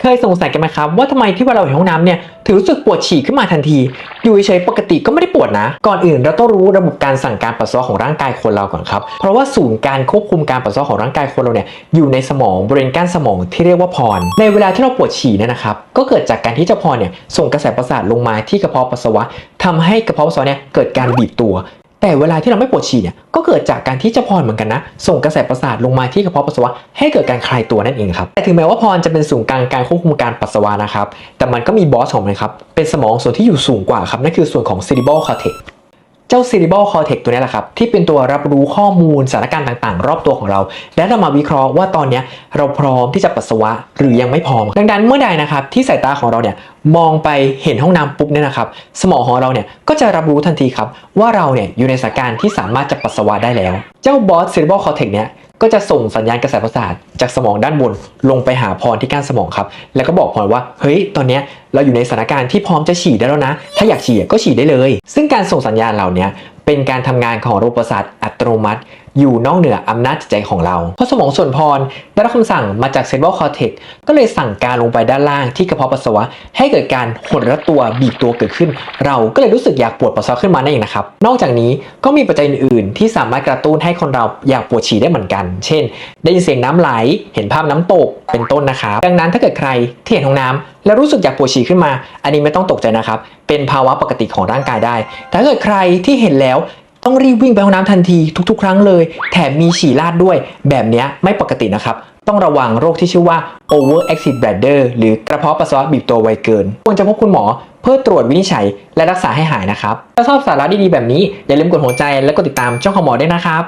เคยสงสัยกันไหมครับว่าทำไมที่เวลาเราอยู่ในห้องน้ำเนี่ยถึงรู้สึกปวดฉี่ขึ้นมาทันที อยู่เฉยปกติก็ไม่ได้ปวดนะ ก่อนอื่นเราต้องรู้ระบบการสั่งการปัสสาวะของร่างกายคนเราก่อนครับเพราะว่าศูนย์การควบคุมการปัสสาวะของร่างกายคนเราเนี่ยอยู่ในสมองบริเวณก้านสมองที่เรียกว่าพร ในเวลาที่เราปวดฉี่เนี่ยนะครับก็เกิดจากการที่เจ้าพรเนี่ยส่งกระแสประสาทลงมาที่กระเพาะปัสสาวะทำให้กระเพาะปัสสาวะเนี่ยเกิดการบีบตัว แต่เวลาที่เราไม่ปวดฉี่เนี่ยก็เกิดจากการที่เจ้าพรเหมือนกันนะ ส่งกระแสประสาทลงมาที่กระเพาะปัสสาวะให้เกิดการคลายตัวนั่นเองครับแต่ถึงแม้ว่าพรจะเป็นศูนย์กลางการควบคุมการปัสสาวะนะครับแต่มันก็มีบอสของมันครับเป็นสมองส่วนที่อยู่สูงกว่าครับนั่นคือส่วนของ cerebral cortex เจ้า cerebral cortex ตัวนี้แหละครับ ที่เป็นตัวรับรู้ข้อมูลสถานการณ์ต่างๆ รอบตัวของเรา และเรามาวิเคราะห์ว่าตอนนี้เราพร้อมที่จะปัสสาวะหรือยังไม่พร้อม ดังนั้นเมื่อใดนะครับที่สายตาของเราเนี่ยมองไปเห็นห้องน้ำปุ๊บเนี่ยนะครับ สมองของเราเนี่ยก็จะรับรู้ทันทีครับว่าเราเนี่ยอยู่ในสถานการณ์ที่สามารถจะปัสสาวะได้แล้ว เจ้าบอส cerebral cortex เนี่ย ก็จะส่งสัญญาณกระแสประสาทจากสมองด้านบนลงไปหาพรที่ก้านสมองครับ แล้วก็บอกพรว่า เฮ้ย ตอนนี้เราอยู่ในสถานการณ์ที่พร้อมจะฉี่ได้แล้วนะ ถ้าอยากฉี่ก็ฉี่ได้เลย ซึ่งการส่งสัญญาณเหล่านี้เป็นการทำงานของระบบประสาทอัตโนมัติ อยู่นอกเหนืออำนาจจิตใจของเรา เพราะสมองส่วนพรได้รับคำสั่งมาจากเซ r ร b บ a l คอ t เทกก็เลยสั่งการลงไปด้านล่างที่กระเพาะปัสสาวะ ให้เกิดการหดรัดตัวบีบตัวเกิดขึ้น เราก็เลยรู้สึกอยากปวดปัสสาวะขึ้นมานั่นเองนะครับ นอกจากนี้ก็มีปัจจัยอื่นๆ ที่สามารถกระตุ้นให้คนเราอยากปวดฉี่ได้เหมือนกัน เช่น ได้ยินเสียงน้ำไหล เห็นภาพน้ำตก เป็นต้นนะครับ ดังนั้นถ้าเกิดใครที่เห็นห้องน้ำแล้วรู้สึกอยากปวดฉี่ขึ้นมา อันนี้ไม่ต้องตกใจนะครับ เป็นภาวะปกติของร่างกายได้ แต่ถ้าเกิดใครที่เห็นแล้ว ต้องรีบวิ่งไปห้องน้ำทันทีทุกๆ ครั้งเลย แถมมีฉี่ราดด้วย แบบเนี้ยไม่ปกตินะครับ ต้องระวังโรคที่ชื่อว่า overactive bladder หรือกระเพาะปัสสาวะบีบตัวไวเกิน ควรจะพบคุณหมอเพื่อตรวจวินิจฉัยและรักษาให้หายนะครับ ถ้าชอบสาระดีๆแบบนี้อย่าลืมกดหัวใจและกดติดตามช่องของหมอด้วยนะครับ